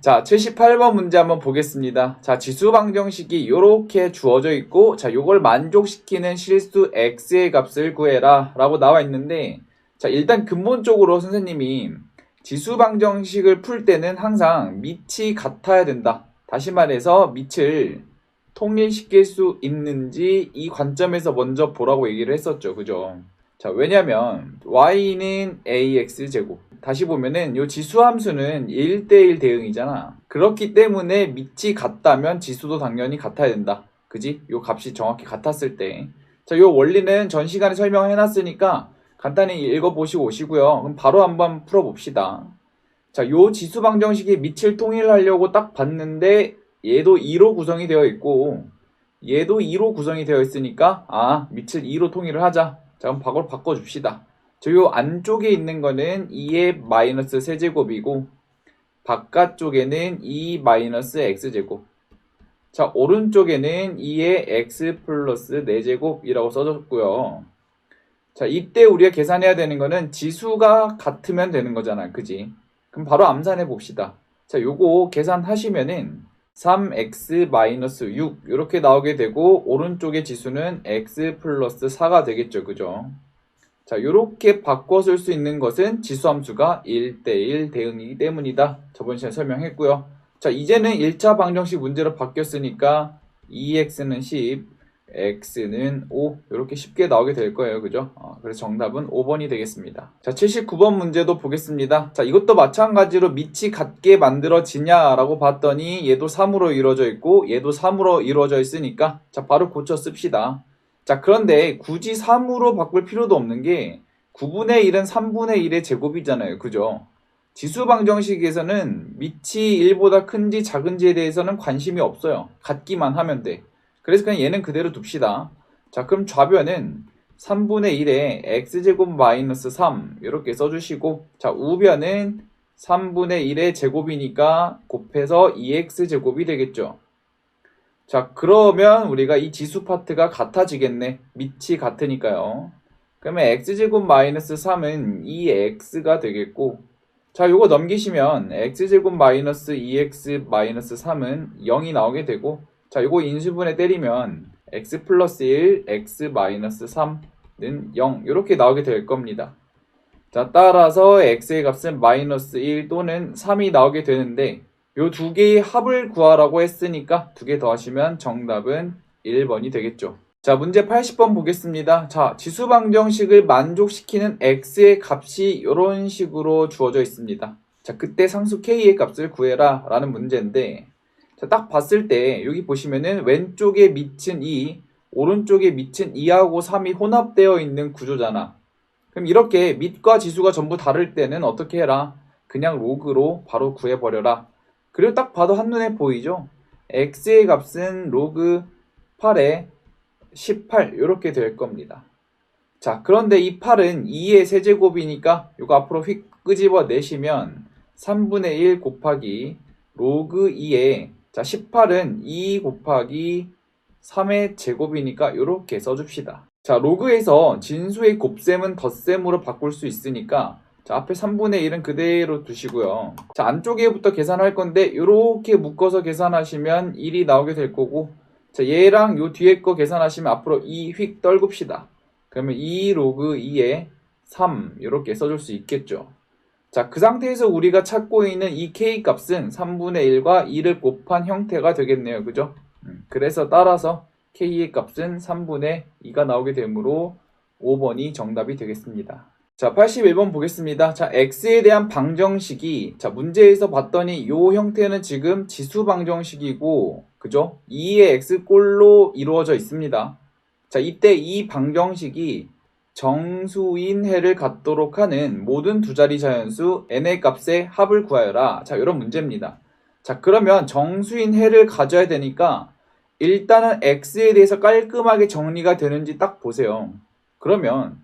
자, 78번 문제 한번 보겠습니다. 자, 지수 방정식이 이렇게 주어져 있고, 자, 요걸 만족시키는 실수 x의 값을 구해라 라고 나와 있는데, 자, 일단 근본적으로 선생님이 지수 방정식을 풀 때는 항상 밑이 같아야 된다. 다시 말해서 밑을 통일시킬 수 있는지 이 관점에서 먼저 보라고 얘기를 했었죠. 그죠? 자, 왜냐면 y는 ax 제곱. 다시 보면은 요 지수 함수는 1대1 대응이잖아. 그렇기 때문에 밑이 같다면 지수도 당연히 같아야 된다. 그지? 요 값이 정확히 같았을 때. 자, 요 원리는 전 시간에 설명해 놨으니까 간단히 읽어보시고 오시고요. 그럼 바로 한번 풀어봅시다. 자, 요 지수 방정식이 밑을 통일하려고 딱 봤는데 얘도 2로 구성이 되어 있고 얘도 2로 구성이 되어 있으니까 아, 밑을 2로 통일을 하자. 자, 그럼 바로 바꿔줍시다. 저 요 안쪽에 있는 거는 2의 마이너스 세제곱이고 바깥쪽에는 2 마이너스 x제곱. 자 오른쪽에는 2의 x 플러스 4제곱이라고 써줬고요. 자 이때 우리가 계산해야 되는 거는 지수가 같으면 되는 거잖아 그지? 그럼 바로 암산해 봅시다. 자 요거 계산하시면은 3x 마이너스 6 이렇게 나오게 되고 오른쪽의 지수는 x 플러스 4가 되겠죠 그죠 자, 요렇게 바꿔 쓸 수 있는 것은 지수함수가 1대1 대응이기 때문이다. 저번 시간에 설명했고요. 자, 이제는 1차 방정식 문제로 바뀌었으니까 2x는 10, x는 5 이렇게 쉽게 나오게 될 거예요. 그죠? 어, 그래서 정답은 5번이 되겠습니다. 자, 79번 문제도 보겠습니다. 자, 이것도 마찬가지로 밑이 같게 만들어지냐 라고 봤더니 얘도 3으로 이루어져 있고 얘도 3으로 이루어져 있으니까 자, 바로 고쳐 씁시다. 자, 그런데 굳이 3으로 바꿀 필요도 없는 게 9분의 1은 3분의 1의 제곱이잖아요. 그죠? 지수 방정식에서는 밑이 1보다 큰지 작은지에 대해서는 관심이 없어요. 같기만 하면 돼. 그래서 그냥 얘는 그대로 둡시다. 자, 그럼 좌변은 3분의 1에 x제곱 마이너스 3 이렇게 써주시고 자, 우변은 3분의 1의 제곱이니까 곱해서 2x제곱이 되겠죠. 자, 그러면 우리가 이 지수 파트가 같아지겠네. 밑이 같으니까요. 그러면 x제곱 마이너스 3은 2x가 되겠고, 자, 요거 넘기시면 x제곱 마이너스 2x 마이너스 3은 0이 나오게 되고, 자, 요거 인수분해 때리면 x 플러스 1, x 마이너스 3는 0 이렇게 나오게 될 겁니다. 자, 따라서 x의 값은 마이너스 1 또는 3이 나오게 되는데, 요두 개의 합을 구하라고 했으니까 두 개 더하시면 정답은 1번이 되겠죠. 자, 문제 80번 보겠습니다. 자, 지수 방정식을 만족시키는 x의 값이 이런 식으로 주어져 있습니다. 자, 그때 상수 k의 값을 구해라 라는 문제인데, 자, 딱 봤을 때 여기 보시면은 왼쪽에 밑은 2, 오른쪽에 밑은 2하고 3이 혼합되어 있는 구조잖아. 그럼 이렇게 밑과 지수가 전부 다를 때는 어떻게 해라? 그냥 로그로 바로 구해버려라. 그리고 딱 봐도 한눈에 보이죠? x의 값은 로그 8에 18 이렇게 될 겁니다. 자, 그런데 이 8은 2의 세제곱이니까 이거 앞으로 휙 끄집어 내시면 3분의 1 곱하기 로그 2에 자, 18은 2 곱하기 3의 제곱이니까 이렇게 써줍시다. 자, 로그에서 진수의 곱셈은 덧셈으로 바꿀 수 있으니까 자, 앞에 3분의 1은 그대로 두시고요. 자, 안쪽에부터 계산할 건데 이렇게 묶어서 계산하시면 1이 나오게 될 거고 자, 얘랑 요 뒤에 거 계산하시면 앞으로 2 휙 떨굽시다. 그러면 2 로그 2에 3 이렇게 써줄 수 있겠죠. 자, 그 상태에서 우리가 찾고 있는 이 k 값은 3분의 1과 2를 곱한 형태가 되겠네요. 그죠? 음, 그래서 따라서 k의 값은 3분의 2가 나오게 되므로 5번이 정답이 되겠습니다. 자, 81번 보겠습니다. 자, x에 대한 방정식이 자, 문제에서 봤더니 요 형태는 지금 지수 방정식이고 그죠? 2의 x꼴로 이루어져 있습니다. 자, 이때 이 방정식이 정수인 해를 갖도록 하는 모든 두 자리 자연수 n의 값의 합을 구하여라. 자, 이런 문제입니다. 자, 그러면 정수인 해를 가져야 되니까 일단은 x에 대해서 깔끔하게 정리가 되는지 딱 보세요. 그러면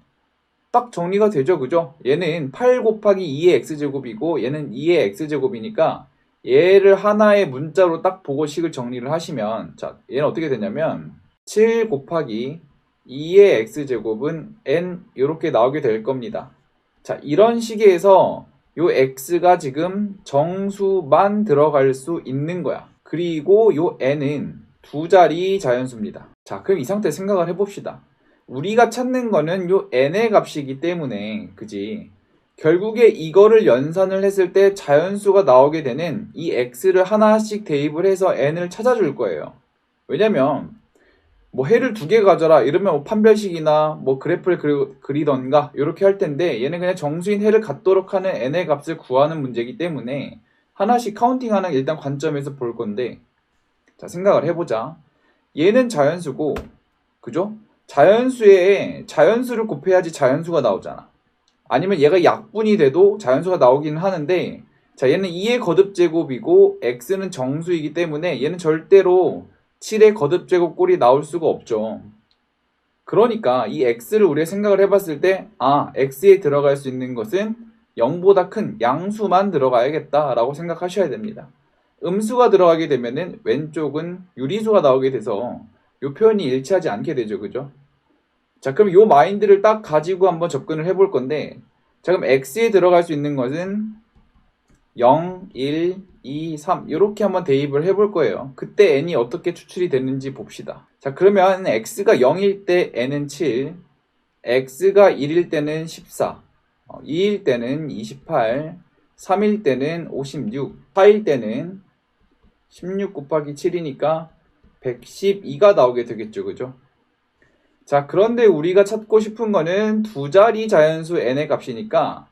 딱 정리가 되죠, 그죠? 얘는 8 곱하기 2의 x제곱이고 얘는 2의 x제곱이니까 얘를 하나의 문자로 딱 보고 식을 정리를 하시면 자, 얘는 어떻게 되냐면 7 곱하기 2의 x제곱은 n 이렇게 나오게 될 겁니다. 자, 이런 식에서 요 x가 지금 정수만 들어갈 수 있는 거야. 그리고 요 n은 두 자리 자연수입니다. 자, 그럼 이 상태 생각을 해봅시다. 우리가 찾는 거는 요 n의 값이기 때문에, 그지? 결국에 이거를 연산을 했을 때 자연수가 나오게 되는 이 x를 하나씩 대입을 해서 n을 찾아줄 거예요. 왜냐면, 뭐 해를 두 개 가져라. 이러면 뭐 판별식이나 뭐 그래프를 그리, 그리던가 이렇게 할 텐데 얘는 그냥 정수인 해를 갖도록 하는 n의 값을 구하는 문제이기 때문에 하나씩 카운팅하는 일단 관점에서 볼 건데 자 생각을 해보자. 얘는 자연수고 그죠? 자연수에 자연수를 곱해야지 자연수가 나오잖아. 아니면 얘가 약분이 돼도 자연수가 나오기는 하는데 자 얘는 2의 거듭제곱이고 x는 정수이기 때문에 얘는 절대로 7의 거듭 제곱 꼴이 나올 수가 없죠. 그러니까 이 x를 우리가 생각을 해봤을 때, 아, x에 들어갈 수 있는 것은 0보다 큰 양수만 들어가야겠다라고 생각하셔야 됩니다. 음수가 들어가게 되면은 왼쪽은 유리수가 나오게 돼서 이 표현이 일치하지 않게 되죠. 그죠? 자, 그럼 이 마인드를 딱 가지고 한번 접근을 해볼 건데, 자, 그럼 x에 들어갈 수 있는 것은 0, 1, 2, 3 이렇게 한번 대입을 해볼 거예요. 그때 n이 어떻게 추출이 되는지 봅시다. 자 그러면 x가 0일 때 n은 7, x가 1일 때는 14, 2일 때는 28, 3일 때는 56, 4일 때는 16 곱하기 7이니까 112가 나오게 되겠죠. 그죠? 자 그런데 우리가 찾고 싶은 거는 두 자리 자연수 n의 값이니까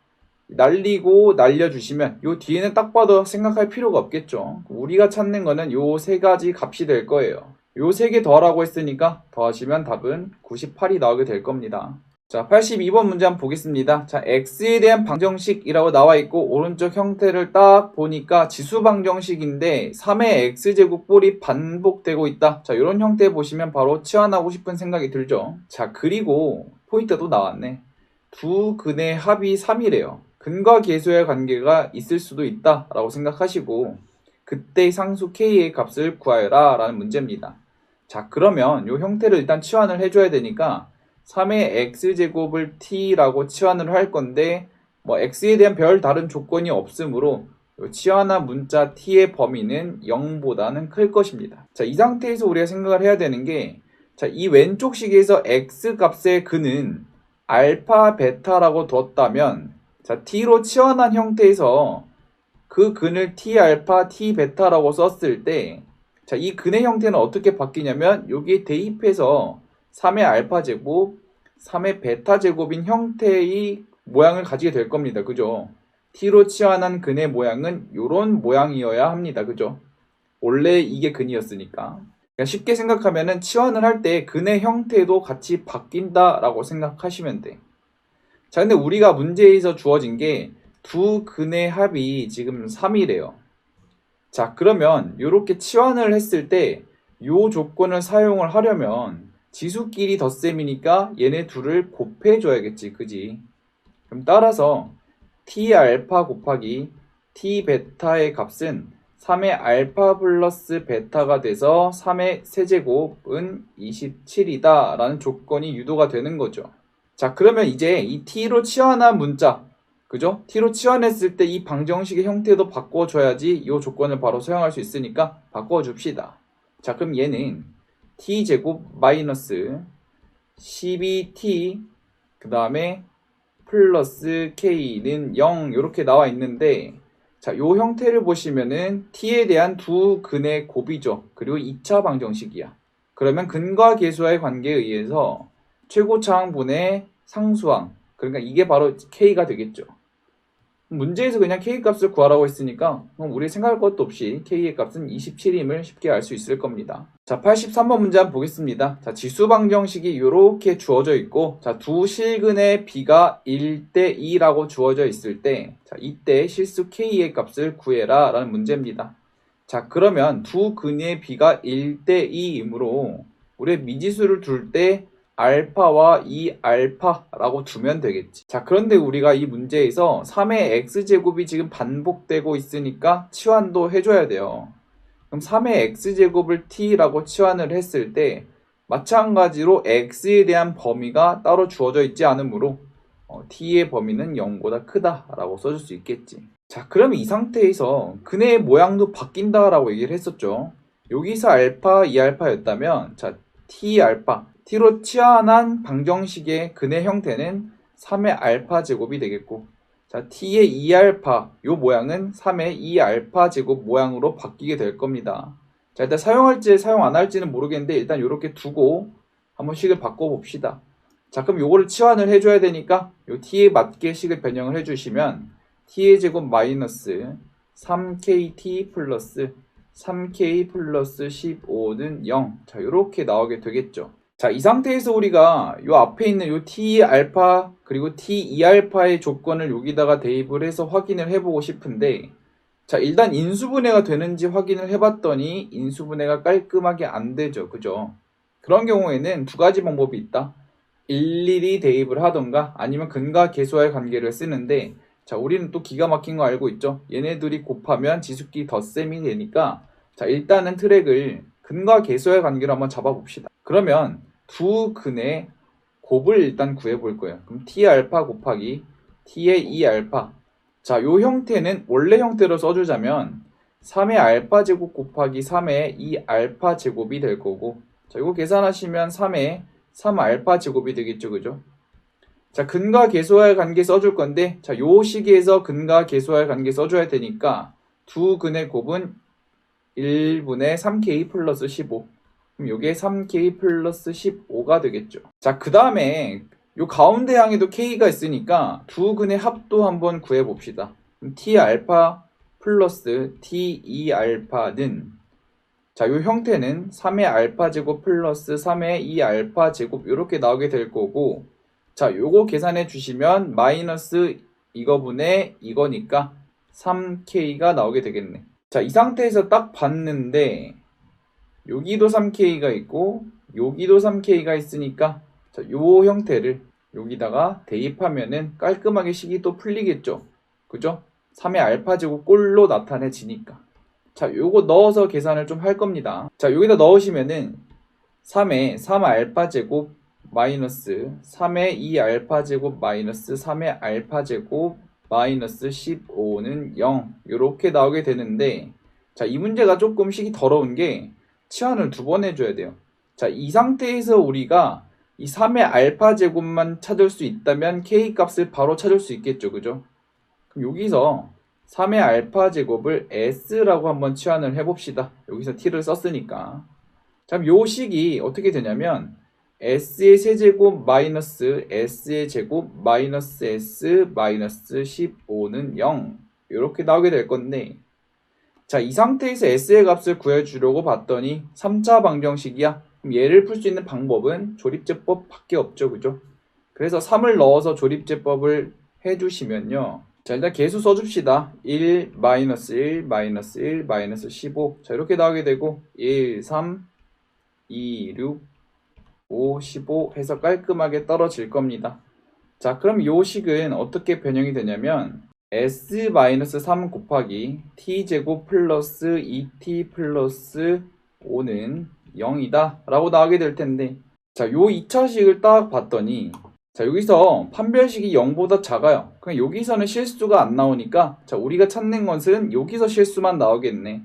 날리고 날려주시면 요 뒤에는 딱 봐도 생각할 필요가 없겠죠. 우리가 찾는 거는 요 세 가지 값이 될 거예요. 요 세 개 더하라고 했으니까 더하시면 답은 98이 나오게 될 겁니다. 자, 82번 문제 한번 보겠습니다. 자, x에 대한 방정식이라고 나와 있고 오른쪽 형태를 딱 보니까 지수 방정식인데 3의 x제곱 꼴이 반복되고 있다. 자, 이런 형태 보시면 바로 치환하고 싶은 생각이 들죠. 자, 그리고 포인트도 나왔네. 두 근의 합이 3이래요. 근과 계수의 관계가 있을 수도 있다라고 생각하시고 그때 상수 k의 값을 구하여라 라는 문제입니다. 자 그러면 이 형태를 일단 치환을 해줘야 되니까 3의 x제곱을 t라고 치환을 할 건데 뭐 x에 대한 별 다른 조건이 없으므로 치환한 문자 t의 범위는 0보다는 클 것입니다. 자, 이 상태에서 우리가 생각을 해야 되는 게, 자, 이 왼쪽 식에서 x 값의 근은 알파, 베타라고 뒀다면, 자, t로 치환한 형태에서 그 근을 t 알파, t 베타라고 썼을 때, 자, 이 근의 형태는 어떻게 바뀌냐면, 여기에 대입해서 3의 알파 제곱, 3의 베타 제곱인 형태의 모양을 가지게 될 겁니다. 그죠? t로 치환한 근의 모양은 이런 모양이어야 합니다. 그죠? 원래 이게 근이었으니까. 그러니까 쉽게 생각하면은 치환을 할 때 근의 형태도 같이 바뀐다라고 생각하시면 돼. 자, 근데 우리가 문제에서 주어진 게 두 근의 합이 지금 3이래요. 자, 그러면 이렇게 치환을 했을 때 이 조건을 사용을 하려면 지수끼리 덧셈이니까 얘네 둘을 곱해줘야겠지. 그지? 그럼 따라서 t 알파 곱하기 t 베타의 값은 3의 알파 플러스 베타가 돼서 3의 세제곱은 27이다 라는 조건이 유도가 되는 거죠. 자 그러면 이제 이 t로 치환한 문자 그죠? t로 치환했을 때 이 방정식의 형태도 바꿔줘야지 이 조건을 바로 사용할 수 있으니까 바꿔줍시다. 자 그럼 얘는 t제곱 마이너스 12t 그 다음에 플러스 k는 0 이렇게 나와 있는데 자, 요 형태를 보시면은 t에 대한 두 근의 곱이죠. 그리고 2차 방정식이야. 그러면 근과 계수와의 관계에 의해서 최고 차항분의 상수항. 그러니까 이게 바로 k가 되겠죠. 문제에서 그냥 k 값을 구하라고 했으니까 우리 생각할 것도 없이 k의 값은 27임을 쉽게 알 수 있을 겁니다. 자, 83번 문제 한번 보겠습니다. 자, 지수 방정식이 이렇게 주어져 있고, 자, 두 실근의 b가 1대 2라고 주어져 있을 때, 자, 이때 실수 k의 값을 구해라 라는 문제입니다. 자, 그러면 두 근의 b가 1대 2이므로, 우리 미지수를 둘 때 알파와 2 알파라고 두면 되겠지. 자, 그런데 우리가 이 문제에서 3의 x제곱이 지금 반복되고 있으니까 치환도 해줘야 돼요. 그럼 3의 x제곱을 t라고 치환을 했을 때 마찬가지로 x에 대한 범위가 따로 주어져 있지 않으므로 어, t의 범위는 0보다 크다라고 써줄 수 있겠지. 자, 그러면 이 상태에서 근의 모양도 바뀐다라고 얘기를 했었죠. 여기서 알파, 2알파였다면, 자, t 알파, t로 치환한 방정식의 근의 형태는 3의 알파 제곱이 되겠고, 자, t의 2알파, 요 모양은 3의 2알파 제곱 모양으로 바뀌게 될 겁니다. 자, 일단 사용할지 사용 안 할지는 모르겠는데, 일단 이렇게 두고 한번 식을 바꿔 봅시다. 자, 그럼 요거를 치환을 해 줘야 되니까, 요 t에 맞게 식을 변형을 해 주시면, t의 제곱 마이너스 3kt 플러스 3k 플러스 15는 0. 자, 이렇게 나오게 되겠죠. 자, 이 상태에서 우리가 요 앞에 있는 요 t 알파 그리고 t 2 알파의 조건을 여기다가 대입을 해서 확인을 해보고 싶은데, 자, 일단 인수분해가 되는지 확인을 해봤더니 인수분해가 깔끔하게 안 되죠. 그죠? 그런 경우에는 두 가지 방법이 있다. 일일이 대입을 하던가 아니면 근과 계수와의 관계를 쓰는데 자, 우리는 또 기가 막힌 거 알고 있죠? 얘네들이 곱하면 지수끼리 덧셈이 되니까 자, 일단은 트랙을 근과 계수와의 관계로 한번 잡아봅시다. 그러면 두 근의 곱을 일단 구해 볼 거예요. 그럼 t 알파 곱하기 t의 2 알파. 자, 요 형태는 원래 형태로 써주자면 3의 알파 제곱 곱하기 3의 2 알파 제곱이 될 거고 자, 이거 계산하시면 3의 3 알파 제곱이 되겠죠, 그죠? 자, 근과 계수와의 관계 써줄 건데, 자, 요 시기에서 근과 계수와의 관계 써줘야 되니까, 두 근의 곱은 1분의 3k 플러스 15. 그럼 요게 3k 플러스 15가 되겠죠. 자, 그 다음에, 요 가운데 항에도 k가 있으니까, 두 근의 합도 한번 구해봅시다. t 알파 플러스 t 2 알파는, 자, 요 형태는 3의 알파 제곱 플러스 3의 2 알파 제곱, 요렇게 나오게 될 거고, 자, 요거 계산해 주시면 마이너스 이거분의 이거니까 3K가 나오게 되겠네. 자, 이 상태에서 딱 봤는데 여기도 3K가 있고 여기도 3K가 있으니까 자, 요 형태를 여기다가 대입하면은 깔끔하게 식이 또 풀리겠죠. 그죠? 3의 알파 제곱 꼴로 나타내지니까. 자, 요거 넣어서 계산을 좀 할 겁니다. 자, 여기다 넣으시면은 3의 3 알파 제곱 마이너스 3의 2 알파 제곱 마이너스 3의 알파 제곱 마이너스 15는 0 이렇게 나오게 되는데 자 이 문제가 조금 식이 더러운 게 치환을 두 번 해줘야 돼요. 자 이 상태에서 우리가 이 3의 알파 제곱만 찾을 수 있다면 k 값을 바로 찾을 수 있겠죠. 그죠? 그럼 여기서 3의 알파 제곱을 s라고 한번 치환을 해봅시다. 여기서 t를 썼으니까. 자 요 식이 어떻게 되냐면 s의 세제곱 마이너스 s의 제곱 마이너스 s 마이너스 15는 0 이렇게 나오게 될 건데 자 이 상태에서 s의 값을 구해주려고 봤더니 3차 방정식이야. 그럼 얘를 풀 수 있는 방법은 조립제법 밖에 없죠 그죠? 그래서 3을 넣어서 조립제법을 해주시면요. 자 일단 계수 써줍시다. 1 마이너스 1 마이너스 1 마이너스 15 자 이렇게 나오게 되고 1 3 2 6 5, 15 해서 깔끔하게 떨어질 겁니다. 자, 그럼 요 식은 어떻게 변형이 되냐면 s-3 곱하기 t제곱 플러스 2t 플러스 5는 0이다 라고 나오게 될 텐데 자, 요 2차식을 딱 봤더니 자, 여기서 판별식이 0보다 작아요. 그럼 여기서는 실수가 안 나오니까 자, 우리가 찾는 것은 여기서 실수만 나오겠네.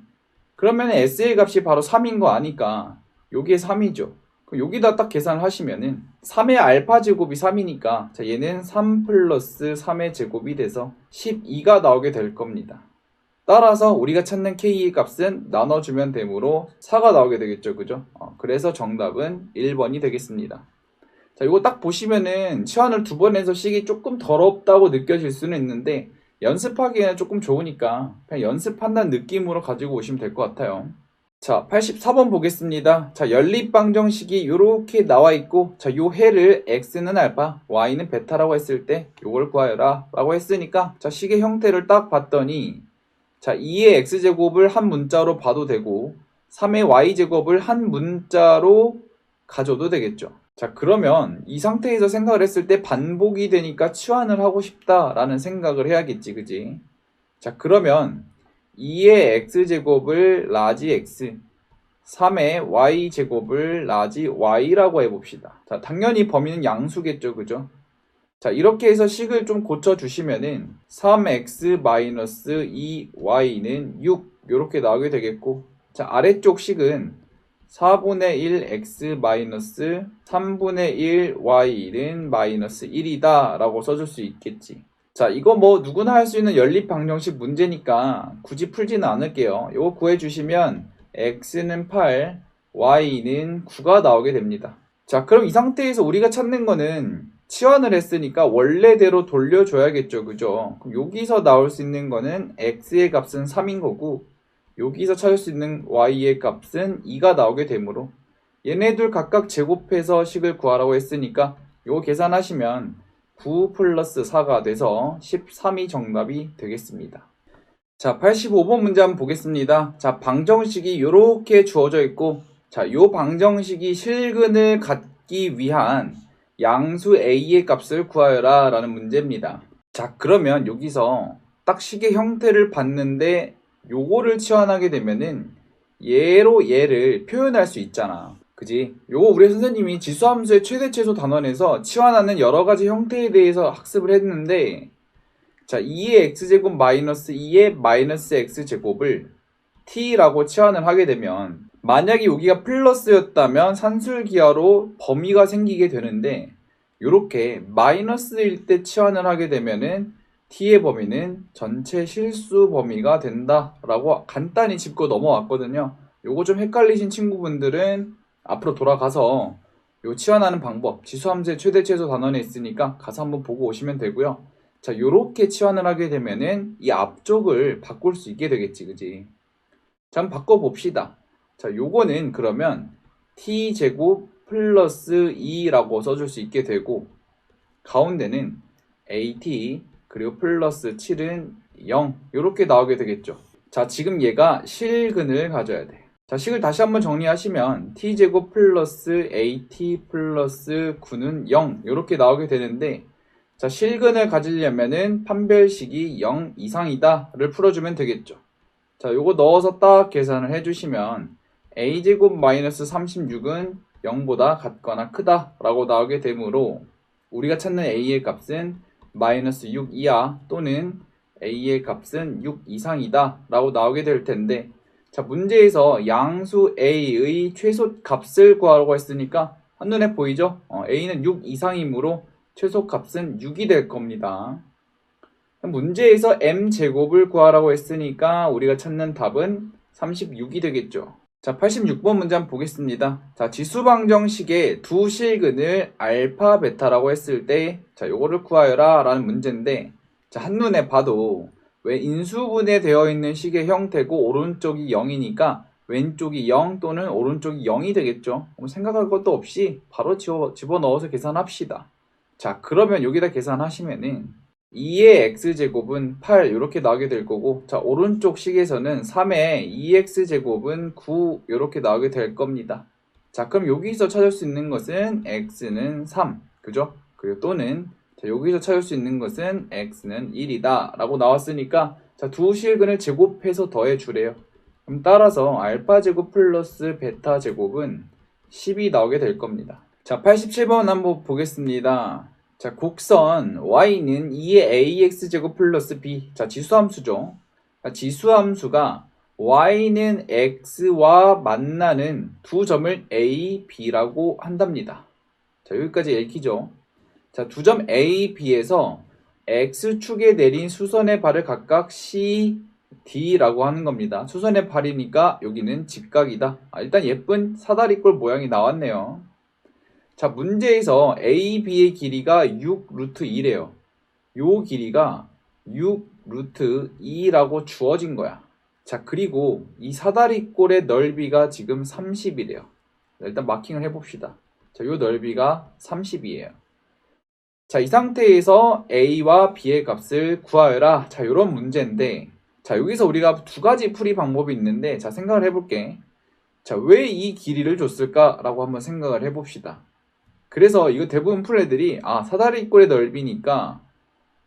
그러면 s의 값이 바로 3인 거 아니까 여기에 3이죠. 그럼 여기다 딱 계산을 하시면은 3의 알파 제곱이 3이니까 자 얘는 3 플러스 3의 제곱이 돼서 12가 나오게 될 겁니다. 따라서 우리가 찾는 K의 값은 나눠주면 되므로 4가 나오게 되겠죠. 그죠? 어, 그래서 정답은 1번이 되겠습니다. 자, 이거 딱 보시면은 치환을 두 번 해서 식이 조금 더럽다고 느껴질 수는 있는데 연습하기에는 조금 좋으니까 그냥 연습한다는 느낌으로 가지고 오시면 될 것 같아요. 자, 84번 보겠습니다. 자, 연립방정식이 이렇게 나와 있고, 자, 요 해를 x는 알파, y는 베타라고 했을 때 요걸 구하여라 라고 했으니까, 자, 식의 형태를 딱 봤더니, 자, 2의 x제곱을 한 문자로 봐도 되고, 3의 y제곱을 한 문자로 가져도 되겠죠. 자, 그러면 이 상태에서 생각을 했을 때 반복이 되니까 치환을 하고 싶다라는 생각을 해야겠지, 그지? 자, 그러면 2의 x제곱을 라지 x 3의 y제곱을 라지 y라고 해봅시다. 자, 당연히 범위는 양수겠죠. 그죠? 자, 이렇게 해서 식을 좀 고쳐주시면은 3x-2y는 6 이렇게 나오게 되겠고 자, 아래쪽 식은 4분의 1 x 마이너스 3분의 1 y는 마이너스 1이다 라고 써줄 수 있겠지. 자, 이거 뭐 누구나 할 수 있는 연립 방정식 문제니까 굳이 풀지는 않을게요. 이거 구해주시면 x는 8, y는 9가 나오게 됩니다. 자, 그럼 이 상태에서 우리가 찾는 거는 치환을 했으니까 원래대로 돌려줘야겠죠. 그죠? 그럼 여기서 나올 수 있는 거는 x의 값은 3인 거고 여기서 찾을 수 있는 y의 값은 2가 나오게 되므로 얘네들 각각 제곱해서 식을 구하라고 했으니까 요거 계산하시면 9 플러스 4가 돼서 13이 정답이 되겠습니다. 자, 85번 문제 한번 보겠습니다. 자, 방정식이 이렇게 주어져 있고 자, 요 방정식이 실근을 갖기 위한 양수 a의 값을 구하여라 라는 문제입니다. 자, 그러면 여기서 딱 식의 형태를 봤는데 요거를 치환하게 되면은 얘로 얘를 표현할 수 있잖아. 그지? 요거 우리 선생님이 지수함수의 최대 최소 단원에서 치환하는 여러 가지 형태에 대해서 학습을 했는데 자, 2의 x제곱 마이너스 2의 마이너스 x제곱을 t라고 치환을 하게 되면 만약에 여기가 플러스였다면 산술기하로 범위가 생기게 되는데 요렇게 마이너스일 때 치환을 하게 되면은 t의 범위는 전체 실수 범위가 된다라고 간단히 짚고 넘어왔거든요. 요거 좀 헷갈리신 친구분들은 앞으로 돌아가서 요 치환하는 방법, 지수함수의 최대 최소 단원에 있으니까 가서 한번 보고 오시면 되고요. 자, 요렇게 치환을 하게 되면은 이 앞쪽을 바꿀 수 있게 되겠지, 그지? 자, 한번 바꿔봅시다. 자, 요거는 그러면 t제곱 플러스 2라고 써줄 수 있게 되고 가운데는 at 그리고 플러스 7은 0 이렇게 나오게 되겠죠. 자, 지금 얘가 실근을 가져야 돼. 자, 식을 다시 한번 정리하시면 t제곱 플러스 at 플러스 9는 0 이렇게 나오게 되는데 자, 실근을 가지려면은 판별식이 0 이상이다를 풀어주면 되겠죠. 자, 요거 넣어서 딱 계산을 해주시면 a제곱 마이너스 36은 0보다 같거나 크다라고 나오게 되므로 우리가 찾는 a의 값은 마이너스 6 이하 또는 a의 값은 6 이상이다 라고 나오게 될 텐데 자 문제에서 양수 a의 최소 값을 구하라고 했으니까 한눈에 보이죠? 어, a는 6 이상이므로 최소 값은 6이 될 겁니다. 문제에서 m제곱을 구하라고 했으니까 우리가 찾는 답은 36이 되겠죠. 자, 86번 문제 한번 보겠습니다. 자, 지수방정식의 두 실근을 알파, 베타라고 했을 때, 자, 요거를 구하여라 라는 문제인데, 자, 한눈에 봐도 왜 인수분해 되어 있는 식의 형태고 오른쪽이 0이니까 왼쪽이 0 또는 오른쪽이 0이 되겠죠. 뭐 생각할 것도 없이 바로 집어, 집어넣어서 계산합시다. 자, 그러면 여기다 계산하시면은 2의 x제곱은 8 이렇게 나오게 될 거고 자 오른쪽 식에서는 3의 2x제곱은 9 이렇게 나오게 될 겁니다. 자 그럼 여기서 찾을 수 있는 것은 x는 3 그죠? 그리고 또는 자, 여기서 찾을 수 있는 것은 x는 1이다 라고 나왔으니까 자 두 실근을 제곱해서 더해 주래요. 그럼 따라서 알파 제곱 플러스 베타 제곱은 10이 나오게 될 겁니다. 자 87번 한번 보겠습니다. 자, 곡선 y는 2의 ax 제곱 플러스 b. 자, 지수함수죠. 자, 지수함수가 y는 x와 만나는 두 점을 a, b라고 한답니다. 자, 여기까지 읽히죠. 자, 두 점 a, b에서 x축에 내린 수선의 발을 각각 c, d라고 하는 겁니다. 수선의 발이니까 여기는 직각이다. 아, 일단 예쁜 사다리꼴 모양이 나왔네요. 자, 문제에서 A, B의 길이가 6 루트 2래요. 요 길이가 6 루트 2라고 주어진 거야. 자, 그리고 이 사다리꼴의 넓이가 지금 30이래요. 일단 마킹을 해봅시다. 자, 요 넓이가 30이에요. 자, 이 상태에서 A와 B의 값을 구하여라. 자, 요런 문제인데, 자, 여기서 우리가 두 가지 풀이 방법이 있는데, 자, 생각을 해볼게. 자, 왜 이 길이를 줬을까라고 한번 생각을 해봅시다. 그래서 이거 대부분 풀 애들이 아 사다리꼴의 넓이니까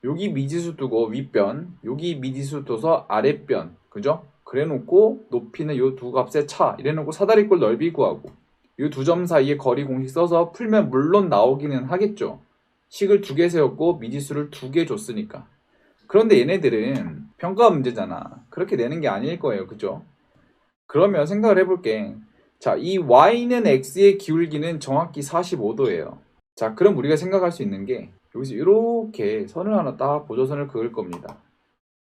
여기 미지수 두고 윗변 여기 미지수 둬서 아랫변 그죠? 그래놓고 높이는 요두 값의 차 이래놓고 사다리꼴 넓이 구하고 이 두 점 사이에 거리 공식 써서 풀면 물론 나오기는 하겠죠 식을 두 개 세웠고 미지수를 두 개 줬으니까. 그런데 얘네들은 평가 문제잖아. 그렇게 내는 게 아닐 거예요. 그죠? 그러면 생각을 해볼게. 자, 이 y는 x의 기울기는 정확히 45도예요. 자, 그럼 우리가 생각할 수 있는 게 여기서 이렇게 선을 하나 딱 보조선을 그을 겁니다.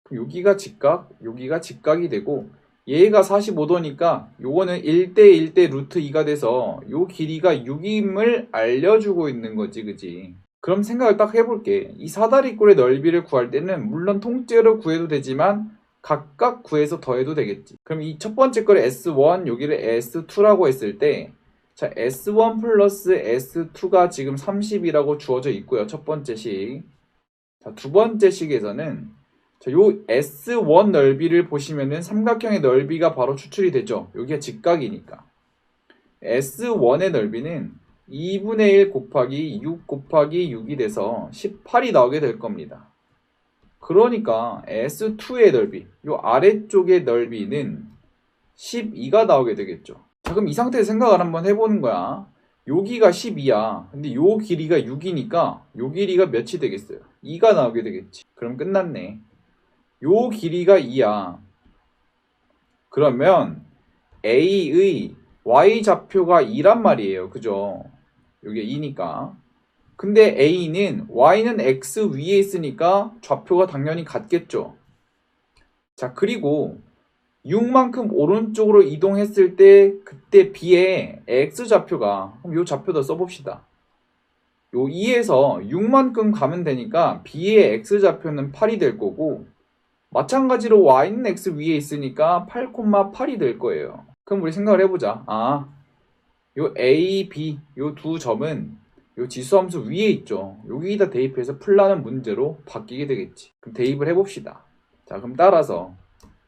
그럼 여기가 직각, 여기가 직각이 되고 얘가 45도니까 요거는 1대 1대 루트 2가 돼서 요 길이가 6임을 알려주고 있는 거지, 그지? 그럼 생각을 딱 해볼게. 이 사다리꼴의 넓이를 구할 때는 물론 통째로 구해도 되지만 각각 구해서 더해도 되겠지. 그럼 이 첫 번째 거를 S1, 여기를 S2라고 했을 때, 자, S1 플러스 S2가 지금 30이라고 주어져 있고요. 첫 번째 식. 자, 두 번째 식에서는, 자, 요 S1 넓이를 보시면은 삼각형의 넓이가 바로 추출이 되죠. 여기가 직각이니까. S1의 넓이는 2분의 1 곱하기 6 곱하기 6이 돼서 18이 나오게 될 겁니다. 그러니까 S2의 넓이, 요 아래쪽의 넓이는 12가 나오게 되겠죠. 자, 그럼 이 상태에서 생각을 한번 해보는 거야. 여기가 12야. 근데 요 길이가 6이니까 요 길이가 몇이 되겠어요? 2가 나오게 되겠지. 그럼 끝났네. 요 길이가 2야. 그러면 A의 Y 좌표가 2란 말이에요. 그죠? 요게 2니까. 근데 A는 Y는 X 위에 있으니까 좌표가 당연히 같겠죠. 자, 그리고 6만큼 오른쪽으로 이동했을 때 그때 B의 X 좌표가 그럼 요 좌표도 써봅시다. 요 2에서 6만큼 가면 되니까 B의 X 좌표는 8이 될 거고 마찬가지로 Y는 X 위에 있으니까 8,8이 될 거예요. 그럼 우리 생각을 해보자. 아, 요 A, B 요 두 점은 요 지수함수 위에 있죠. 여기다 대입해서 풀라는 문제로 바뀌게 되겠지. 그럼 대입을 해봅시다. 자, 그럼 따라서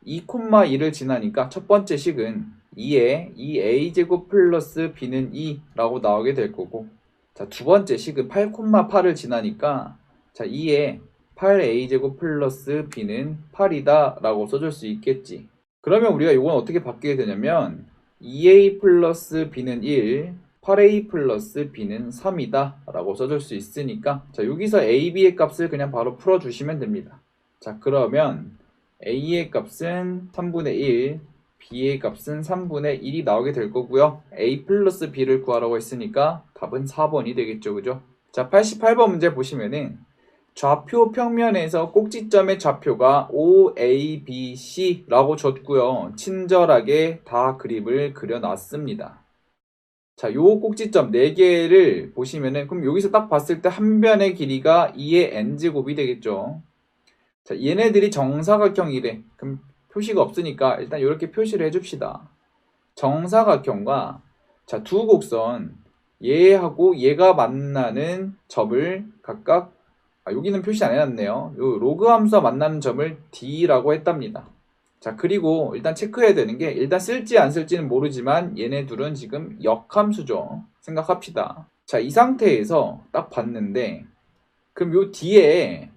2,2를 지나니까 첫 번째 식은 2에 2a제곱 플러스 b는 2라고 나오게 될 거고 자, 두 번째 식은 8,8을 지나니까 자, 2에 8a제곱 플러스 b는 8이다 라고 써줄 수 있겠지. 그러면 우리가 이건 어떻게 바뀌게 되냐면 2a 플러스 b는 1, 8a 플러스 b는 3이다 라고 써줄 수 있으니까 자 여기서 a, b의 값을 그냥 바로 풀어주시면 됩니다. 자 그러면 a의 값은 3분의 1, b의 값은 3분의 1이 나오게 될 거고요. a 플러스 b를 구하라고 했으니까 답은 4번이 되겠죠. 그죠? 자 88번 문제 보시면은 좌표 평면에서 꼭지점의 좌표가 OABC라고 줬고요. 친절하게 다 그림을 그려놨습니다. 자, 요 꼭지점 4개를 보시면은 그럼 여기서 딱 봤을 때 한 변의 길이가 2의 n제곱이 되겠죠. 자, 얘네들이 정사각형이래. 그럼 표시가 없으니까 일단 이렇게 표시를 해줍시다. 정사각형과 자, 두 곡선 얘하고 얘가 만나는 점을 각각 아, 여기는 표시 안 해놨네요. 요 로그 함수와 만나는 점을 D라고 했답니다. 자, 그리고 일단 체크해야 되는 게 일단 쓸지 안 쓸지는 모르지만 얘네 둘은 지금 역함수죠. 생각합시다. 자, 이 상태에서 딱 봤는데 그럼 요 뒤에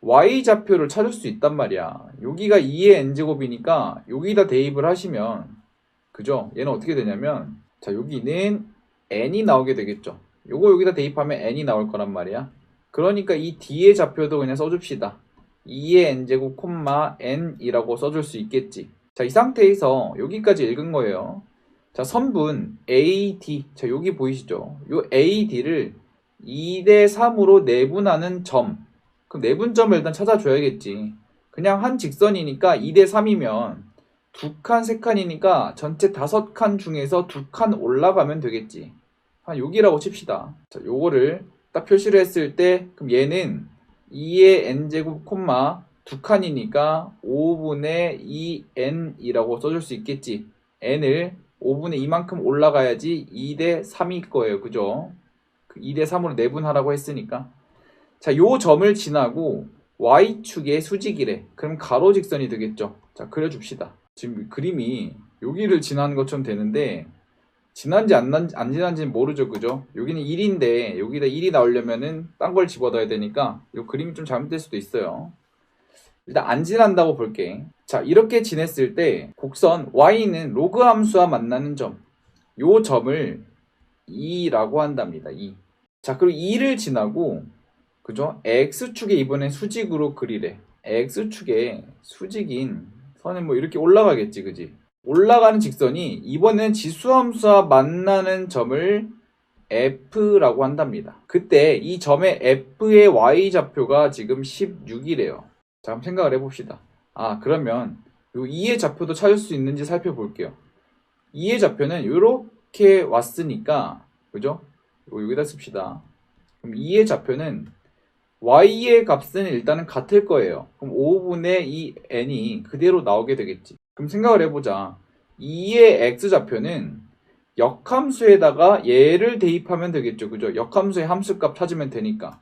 y 좌표를 찾을 수 있단 말이야. 여기가 2의 n제곱이니까 여기다 대입을 하시면 그죠? 얘는 어떻게 되냐면 자, 여기는 n이 나오게 되겠죠. 요거 여기다 대입하면 n이 나올 거란 말이야. 그러니까 이 뒤에 좌표도 그냥 써줍시다. 2의 n제곱 콤마 n이라고 써줄 수 있겠지. 자, 이 상태에서 여기까지 읽은 거예요. 자, 선분 AD. 자, 여기 보이시죠? 요 AD를 2대 3으로 내분하는 점. 그럼 내분점을 일단 찾아줘야겠지. 그냥 한 직선이니까 2대 3이면 두 칸, 세 칸이니까 전체 다섯 칸 중에서 두 칸 올라가면 되겠지. 한 여기라고 칩시다. 자, 요거를 딱 표시를 했을 때 그럼 얘는 2의 n제곱 콤마 두 칸이니까 5분의 2n이라고 써줄 수 있겠지. n을 5분의 2만큼 올라가야지 2대 3일 거예요. 그죠? 2대 3으로 내분하라고 했으니까. 자, 요 점을 지나고 y축의 수직이래. 그럼 가로 직선이 되겠죠. 자, 그려줍시다. 지금 그림이 여기를 지나는 것처럼 되는데 지난지 안, 난, 안 지난지는 모르죠, 그죠? 여기는 1인데 여기다 1이 나오려면은 딴 걸 집어넣어야 되니까 이 그림이 좀 잘못될 수도 있어요. 일단 안 지난다고 볼게. 자, 이렇게 지냈을 때 곡선 y는 로그 함수와 만나는 점, 요 점을 2라고 한답니다. 2. 자, 그리고 2를 지나고 그죠? X축에 이번엔 수직으로 그리래. X축에 수직인 선은 뭐 이렇게 올라가겠지, 그지? 올라가는 직선이 이번엔 지수함수와 만나는 점을 F라고 한답니다. 그때 이 점의 F의 Y좌표가 지금 16이래요. 자, 한번 생각을 해봅시다. 아, 그러면 요 2의 좌표도 찾을 수 있는지 살펴볼게요. 2의 좌표는 이렇게 왔으니까, 그죠? 여기다 씁시다. 그럼 2의 좌표는 y의 값은 일단은 같을 거예요. 그럼 5분의 2 n이 그대로 나오게 되겠지. 그럼 생각을 해보자. 2의 x좌표는 역함수에다가 얘를 대입하면 되겠죠. 그죠? 역함수의 함수값 찾으면 되니까.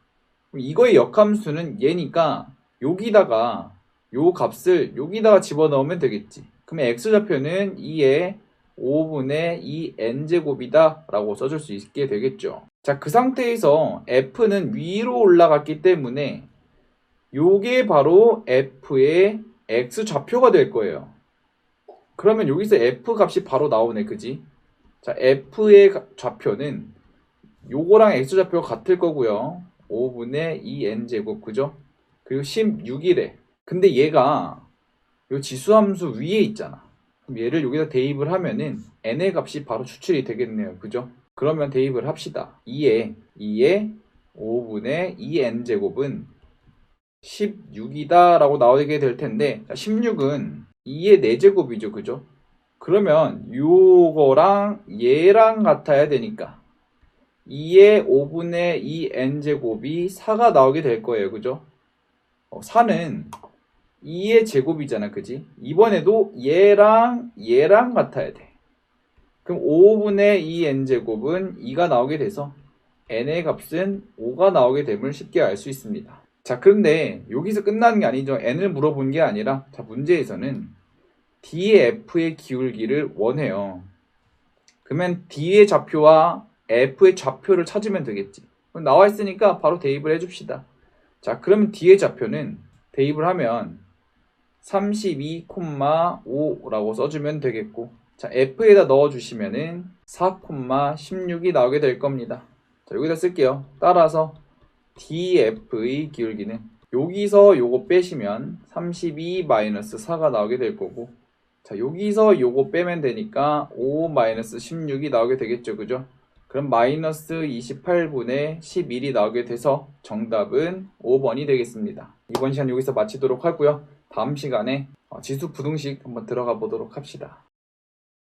그럼 이거의 역함수는 얘니까 여기다가 요 값을 여기다가 집어넣으면 되겠지. 그러면 x좌표는 2의 5분의 2n제곱이다 라고 써줄 수 있게 되겠죠. 자, 그 상태에서 f는 위로 올라갔기 때문에 요게 바로 f의 x좌표가 될 거예요. 그러면 여기서 f 값이 바로 나오네, 그지? 자, f의 가- 좌표는 요거랑 x좌표가 같을 거고요. 5분의 2n제곱, 그죠? 그리고 16이래. 근데 얘가 요 지수 함수 위에 있잖아. 그럼 얘를 여기다 대입을 하면은 n의 값이 바로 추출이 되겠네요. 그죠? 그러면 대입을 합시다. 2에 2에 5분의 2n제곱은 16이다 라고 나오게 될 텐데 16은 2의 4제곱이죠. 그죠? 그러면 요거랑 얘랑 같아야 되니까 2의 5분의 2n제곱이 4가 나오게 될 거예요. 그죠? 어, 4는 2의 제곱이잖아. 그지? 이번에도 얘랑 얘랑 같아야 돼. 그럼 5분의 2n제곱은 2가 나오게 돼서 n의 값은 5가 나오게 됨을 쉽게 알 수 있습니다. 자, 그런데 여기서 끝나는 게 아니죠. n을 물어본 게 아니라 자, 문제에서는 d의 f의 기울기를 원해요. 그러면 d의 좌표와 f의 좌표를 찾으면 되겠지. 나와 있으니까 바로 대입을 해줍시다. 자, 그러면 d의 좌표는 대입을 하면 32,5라고 써주면 되겠고 자 f에다 넣어주시면은 4,16이 나오게 될 겁니다 자 여기다 쓸게요 따라서 df의 기울기는 여기서 요거 빼시면 32-4가 나오게 될 거고 자 여기서 요거 빼면 되니까 5-16이 나오게 되겠죠. 그죠? 그럼 마이너스 28분의 11이 나오게 돼서 정답은 5번이 되겠습니다. 이번 시간 여기서 마치도록 하고요. 다음 시간에 어, 지수 부등식 한번 들어가 보도록 합시다.